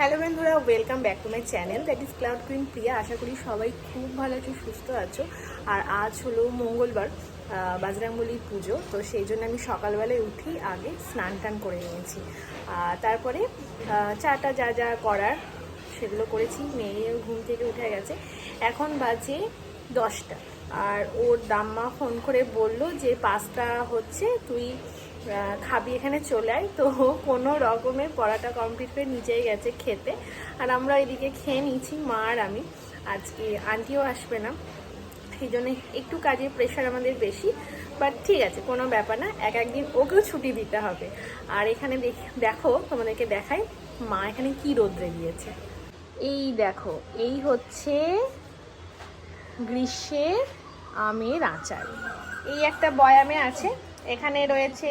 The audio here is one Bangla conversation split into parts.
হ্যালো বন্ধুরা welcome back to my channel that is cloud queen Priya আশা করি সবাই খুব ভালো আছো সুস্থ আছো। আর আজ হলো মঙ্গলবার আহ, বাজরাঙ্গলির পুজো তো সেই জন্য আমি সকালবেলায় উঠি আগে স্নান টান করে নিয়েছি। আর তারপরে চাটা যা যা করার সেগুলো করেছি মেয়েও ঘুম থেকে উঠে গেছে। এখন বাজে দশটা। আর ওর দাম্মা ফোন করে বলল যে পাঁচটা হচ্ছে তুই খাবি এখানে চলে আয়। তো কোনো রকমের পড়াটা কমপ্লিট করে নিচেই গেছে খেতে। আর আমরা এদিকে খেয়ে নিয়েছি, মা আর আমি। আজকে আন্টিও আসবে না। সেই জন্য একটু কাজের প্রেশার আমাদের বেশি। বাট ঠিক আছে, কোনো ব্যাপার না। এক একদিন ওকেও ছুটি দিতে হবে। আর এখানে দেখ- তোমাদেরকে দেখাই মা এখানে কি রোদ্রে দিয়েছে এই দেখো, এই হচ্ছে গ্রীষ্মের আমের আচার। এই একটা বয়ামে আছে। এখানে রয়েছে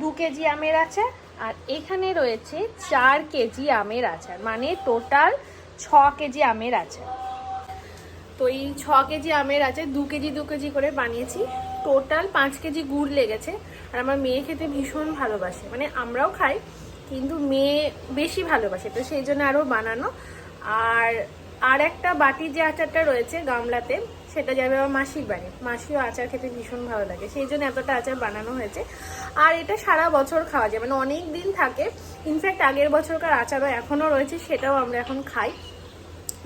দু কেজি আমের আচার আর এখানে রয়েছে চার কেজি আমের আচার মানে টোটাল ছ কেজি আমের আচার। তো এই ছ কেজি আমের আছে দু কেজি দু কেজি করে বানিয়েছি। টোটাল পাঁচ কেজি গুড় লেগেছে আর আমার মেয়ে খেতে ভীষণ ভালোবাসে। মানে আমরাও খাই, কিন্তু মেয়ে বেশি ভালোবাসে, তো সেই জন্য আরও বানানো। আর আর একটা বাটির যে আচারটা রয়েছে গামলাতে সেটা যাবে আমার মাসির বাড়ি। মাসিও আচার খেতে ভীষণ ভালো লাগে, সেই জন্য এতটা আচার বানানো হয়েছে। আর এটা সারা বছর খাওয়া যায় মানে অনেক দিন থাকে। ইনফ্যাক্ট আগের বছরকার আচারও এখনও রয়েছে, সেটাও আমরা এখন খাই।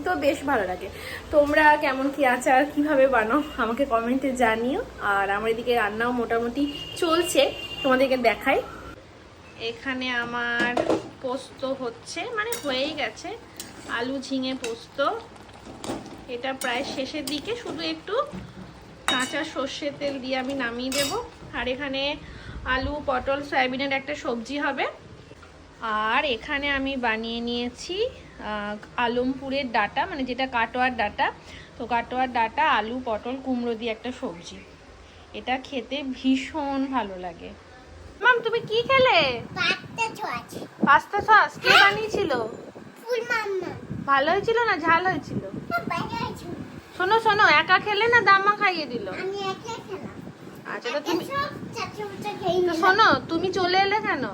তো বেশ ভালো লাগে। তোমরা কেমন কি আচার কীভাবে বানাও, আমাকে কমেন্টে জানিও। আর আমার এদিকে রান্নাও মোটামুটি চলছে, তোমাদেরকে দেখাই। এখানে আমার পোস্ত হচ্ছে মানে হয়েই গেছে। আলু ঝিঙে পোস্ত। এটা প্রায় শেষের দিকে শুধু একটু কাঁচা সর্ষের তেল দিয়ে আমি নামিয়ে দেব। আর এখানে আলু পটল সয়াবিনের একটা সবজি হবে। আর এখানে আমি বানিয়ে নিয়েছি আলমপুরের ডাটা মানে যেটা কাটোয়ার ডাটা। তো কাটোয়ার ডাটা আলু পটল কুমড়ো দিয়ে একটা সবজি। এটা খেতে ভীষণ ভালো লাগে। মাম তুমি কি খেলে? Pasta sauce. কে বানিয়েছিল? ফুল মাম্মা। ভালো হয়েছিল না ঝাল হয়েছিল? শোনো শোনো একা খেলে না দাম্মা খাইয়ে দিল? আচ্ছা তো তুমি শোনো তুমি চলে এলে কেন?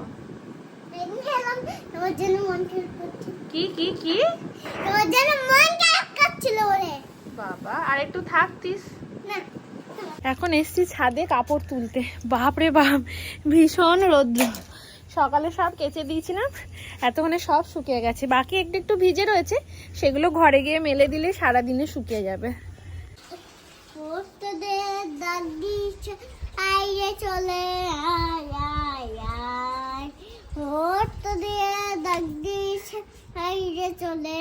কি কি কি? তোমার জন্য মন খারাপ করছিল ওরে। বাবা আর একটু থাকতিস না। এখন এসছি ছাদে কাপড় তুলতে। বাপরে বাপ ভীষণ রৌদ্র। সকালে সব কেচে দিয়েছিলাম এতক্ষণে সব শুকিয়ে গেছে। বাকি একটু একটু ভিজে রয়েছে সেগুলো ঘরে গিয়ে মেলে দিলে সারা দিনে শুকিয়ে যাবে। চলে আয় আয় আয়। চলে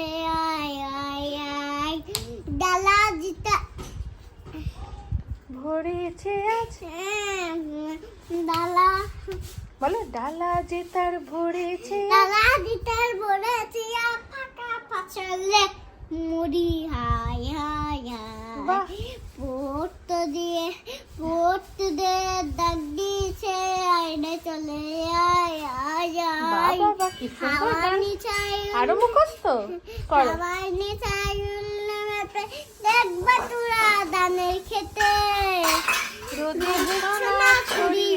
আয় আয় আয়। ডালা জিতা। ভরেছে আছে ডালা। বলো ডালা যে তার ভরেছে। ডালা দিতার বলেছি ফাঁকা পাছলে মুড়ি হাই হাই। হাই পোস্ত দিয়ে পোস্ত দিয়ে দাগ দিয়েছে আইনে চলে আয় আয় আয়। বাবা বাহ, কি সুন্দর গান। হাওয়ানি চাই আরও মুখস্থ? করো। দেখবা তোরা দানের খেতে। ছুরি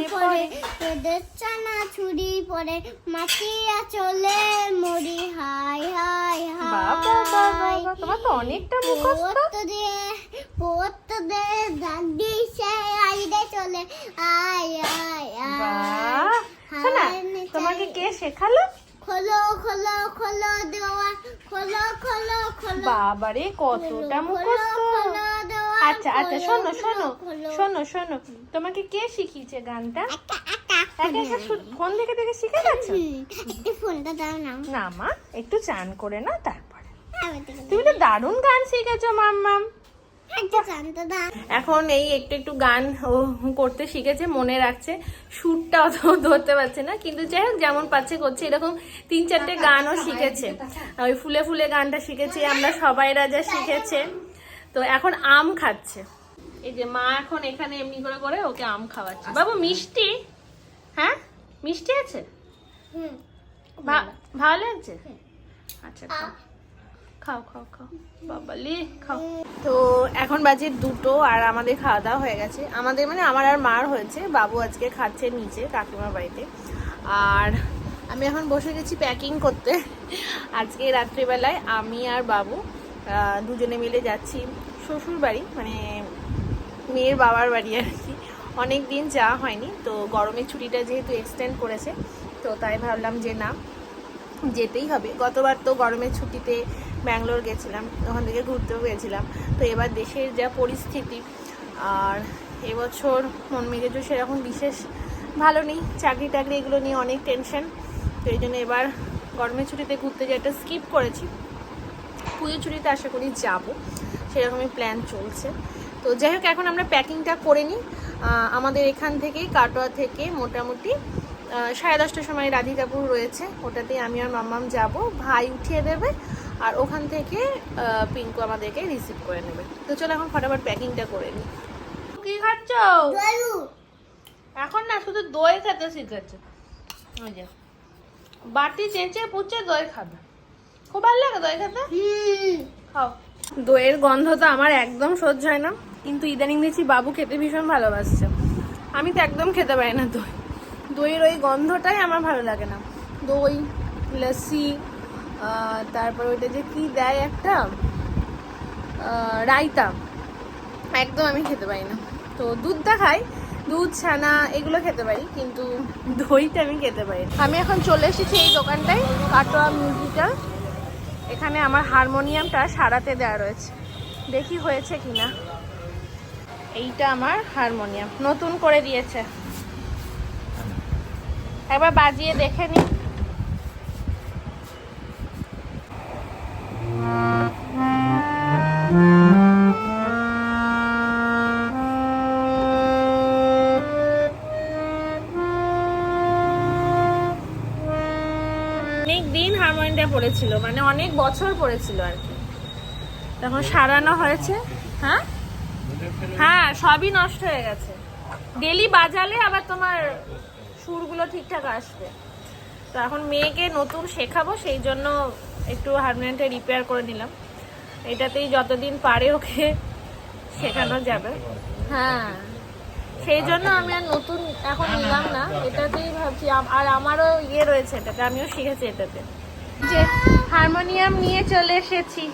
এদের চানা ছুরি পড়ে মাটিয়া চলে মরি হাই হাই হাই। তোমার তো অনেকটা মুখস্থ। দিয়ে পোত দিয়ে দাগ দিছে আইডে চলে। আয় আয় বাহ। আয় শোনা তোমাকে কে শেখালো? খোলো খোলো খোলো দেওয়া খোলো খোলো খোলো। বাবারে কতটা মুখস্থ। আচ্ছা আচ্ছা শোনো শোনো শোনো শোনো। তোমাকে কে শিখিয়েছে গানটা? ফোন দেখে দেখে শিখে গেছো একটু ফোনটা দাও না। না মা একটু চান করে না তারপরে। তুমি তো দারুণ গান শিখেছো মাম্মাম একটা জানতে দাও। এখন এই একটু একটু গান করতে শিখেছে মনে রাখছে। সুরটা অত ধরতে পারছে না কিন্তু যাই হোক যেমন পাচ্ছে করছে। এরকম তিন চারটে গানও শিখেছে। ওই ফুলে ফুলে গানটা শিখেছে আমরা সবাই রাজা শিখেছে। তো এখন আম খাচ্ছে। এই যে মা এখন এখানে এমনি করে করে ওকে আম খাওয়াচ্ছে। বাবু মিষ্টি? হ্যাঁ? মিষ্টি আছে? ভালো লাগছে? আচ্ছা খাও। খাও খাও খাও। বাবালি খাও। তো এখন বাজে দুটো আর আমাদের খাওয়া দাওয়া হয়ে গেছে। আমাদের মানে আমার আর মার হয়েছে। বাবু আজকে খাচ্ছে নিচে কাকিমার বাড়িতে। আর আমি এখন বসে গেছি প্যাকিং করতে। আজকে রাত্রিবেলায় আমি আর বাবু দুজনে মিলে যাচ্ছি। শ্বশুর বাড়ি মানে মেয়ের বাবার বাড়ি আর কি। অনেক দিন যাওয়া হয়নি, তো গরমের ছুটিটা যেহেতু এক্সটেন্ড করেছে, তো তাই ভাবলাম যে না, যেতেই হবে। গতবার তো গরমের ছুটিতে ব্যাঙ্গালোর গেছিলাম, ওখান থেকে ঘুরতেও গেছিলাম। তো এবার দেশের যা পরিস্থিতি, আর এবছর মন মেজাজও সেরকম বিশেষ ভালো নেই চাকরি টাকরি এগুলো নিয়ে অনেক টেনশন তো এই জন্য এবার গরমের ছুটিতে ঘুরতে যেটা স্কিপ করেছি। পুজোর ছুটিতে আশা করি যাব। সেরকমই প্ল্যান চলছে। তো যাই হোক এখন আমরা প্যাকিংটা করে নিই। আমাদের এখান থেকে কাটোয়া থেকে মোটামুটি সাড়ে দশটার সময় রাধিকাপুর রয়েছে। ওটাতে আমি আর মাম্মাম যাব। ভাই উঠিয়ে দেবে আর ওখান থেকে পিঙ্কু আমাদেরকে রিসিভ করে নেবে। তো চলো এখন ফটাফট প্যাকিংটা করে নিই। কি খাচ্ছ? এখন না শুধু দই খেতে শিখেছে। ওই যে বাটি চেঁচে পুচে দই খাবে। খুব ভালো লাগে দই খেতে? খাও। দইয়ের গন্ধ তো আমার একদম সহ্য হয় না কিন্তু ইদানিং দেখছি বাবু খেতে ভীষণ ভালোবাসছে। আমি তো একদম খেতে পারি না দই। দইয়ের ওই গন্ধটাই আমার ভালো লাগে না। দই লস্যি তারপর ওইটা যে কি দেয় একটা রায়তা একদম আমি খেতে পারি না। তো দুধটা খাই দুধ ছানা এগুলো খেতে পারি কিন্তু দইটা আমি খেতে পারি আমি এখন চলে এসেছি এই দোকানটায় কাটোয়া মিউজিক্যাল। এখানে আমার হারমোনিয়ামটা সারাতে দেওয়া রয়েছে। দেখি হয়েছে কিনা। এইটা আমার হারমোনিয়াম। নতুন করে দিয়েছে। একবার বাজিয়ে দেখে নি। পড়েছিল মানে অনেক বছর পড়েছিল আর কি। তখন সারানো হয়েছে। হ্যাঁ? হ্যাঁ সবই নষ্ট হয়ে গেছে। ডেলি বাজালে আবার তোমার সুরগুলো ঠিকঠাক আসবে। তো এখন মেয়েকে নতুন শেখাবো, সেই জন্য একটু হারমোনিয়ামটা রিপেয়ার করে নিলাম। এটাতেই যতদিন পারে ওকে শেখানো যাবে। হ্যাঁ। সেই জন্য আমি আর নতুন এখন নিলাম না। এটাতেই ভাবছি, আর আমারও ইয়ে রয়েছে এটাতে, আমিও শিখেছি এটাতে। যে হারমোনিয়াম নিয়ে চলে এসেছি।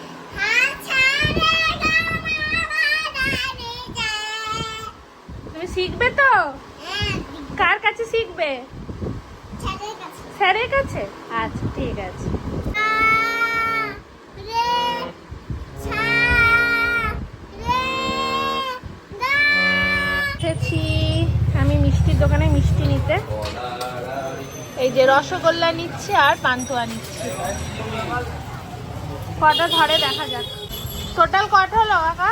তুমি শিখবে তো? কার কাছে শিখবে? স্যারের কাছে? আচ্ছা ঠিক আছে। আমি মিষ্টির দোকানে মিষ্টি নিতে। এই যে রসগোল্লা নিচ্ছি আর পান্তুয়া নিচ্ছি। কটা ধরে দেখা যাক। টোটাল কত হলো কাকা?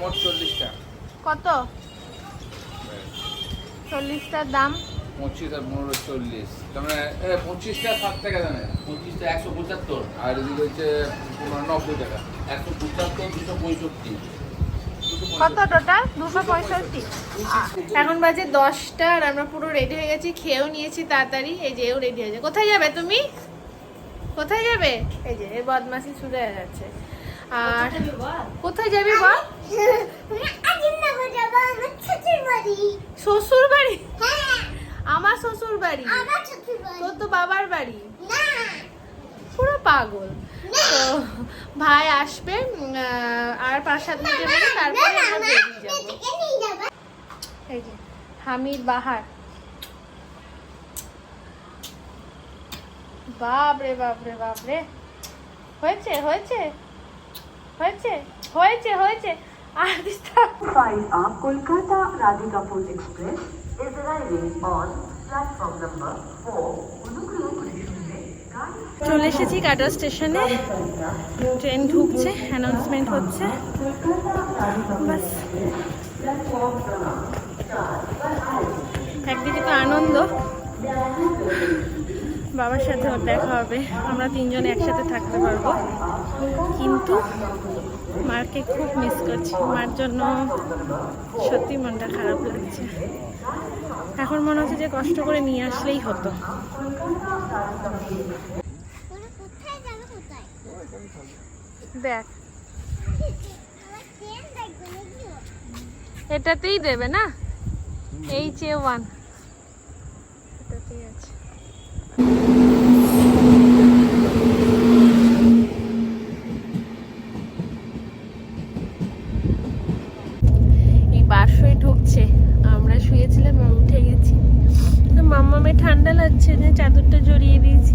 মোট চল্লিশটা। কত? চল্লিশটার দাম। পঁচিশ আর পনেরো চল্লিশ। মানে পঁচিশটা ষাট টাকা দামে পঁচিশটা একশো পঁচাত্তর আর এদিকে হচ্ছে নব্বই টাকা। একশো পঁচাত্তর দুশো পঁয়ষট্টি। কত টোটাল দুশো পঁয়ষট্টি। এখন বাজে দশটা আর আমরা পুরো রেডি হয়ে গেছি খেয়েও নিয়েছি তাড়াতাড়ি। এই যে এও রেডি হয়েছে। কোথায় যাবে তুমি? কোথায় যাবে? এই যে এর বদমাসি শুরু হয়ে যাচ্ছে। আর কোথায় যাবি বল? শ্বশুর বাড়ি আমার শ্বশুর বাড়ি তোর তো বাবার বাড়ি। পাগল। তো ভাই আসবে আর পাঁচ সাত মিনিটের মধ্যে তারপরে আমরা বেরিয়ে যাব। এই যে হামিদ বাহার। বাপরে বাপরে বাপরে। হয়েছে হয়েছে হয়েছে হয়েছে হয়েছে। আর of Kolkata Radhikapur Express is arriving on platform number 4, অনুগ্রহ চলে এসেছি কাটা স্টেশনে। ট্রেন ঢুকছে অ্যানাউন্সমেন্ট হচ্ছে। একদিকে তো আনন্দ। বাবার সাথে ওর দেখা হবে। আমরা তিনজন একসাথে থাকতে পারব। কিন্তু মাকে খুব মিস করছি। মার জন্য সত্যি মনটা খারাপ লাগছে। এখন মনে হচ্ছে যে কষ্ট করে নিয়ে আসলেই হতো। দেখ। এটাতেই দেবে না? এইচ এ ওয়ান এই আছে। বারশোই ঢুকছে। আমরা শুয়েছিলাম উঠে গেছি। মাম্মামে ঠান্ডা লাগছে যে চাদরটা জড়িয়ে দিয়েছি।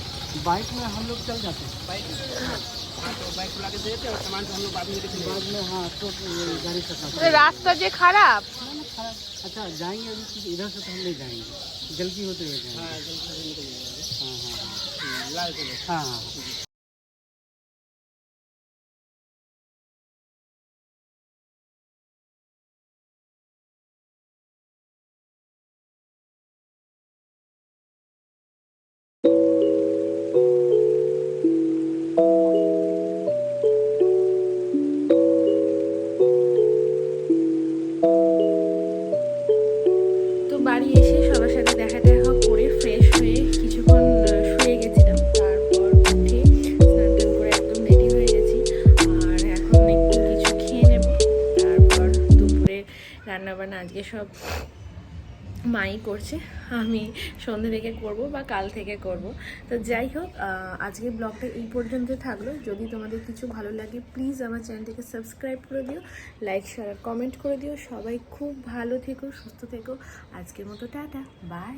बाइक में हम लोग चल जाते हैं। बाइक हाँ, तो बाइक खुला के देते और सामान तो हम लोग बाद में हाँ, तो में रास्ता जो खराब। अच्छा जाएँगे अभी इधर से तो हम नहीं जाएँगे। जल्दी होते हुए जाएँगे। हाँ हाँ हाँ हाँ। हम्म, রান্নাবান্না আজকে সব মাই করছে, আমি সন্ধ্যে থেকে করব বা কাল থেকে করব। তো যাই হোক আজকে ব্লগটা এই পর্যন্ত থাকল। যদি তোমাদের কিছু ভালো লাগে প্লিজ আমার চ্যানেলটিকে সাবস্ক্রাইব করে দিও লাইক শেয়ার কমেন্ট করে দিও। সবাই খুব ভালো থেকো, সুস্থ থেকো। আজকের মতো টাটা বাই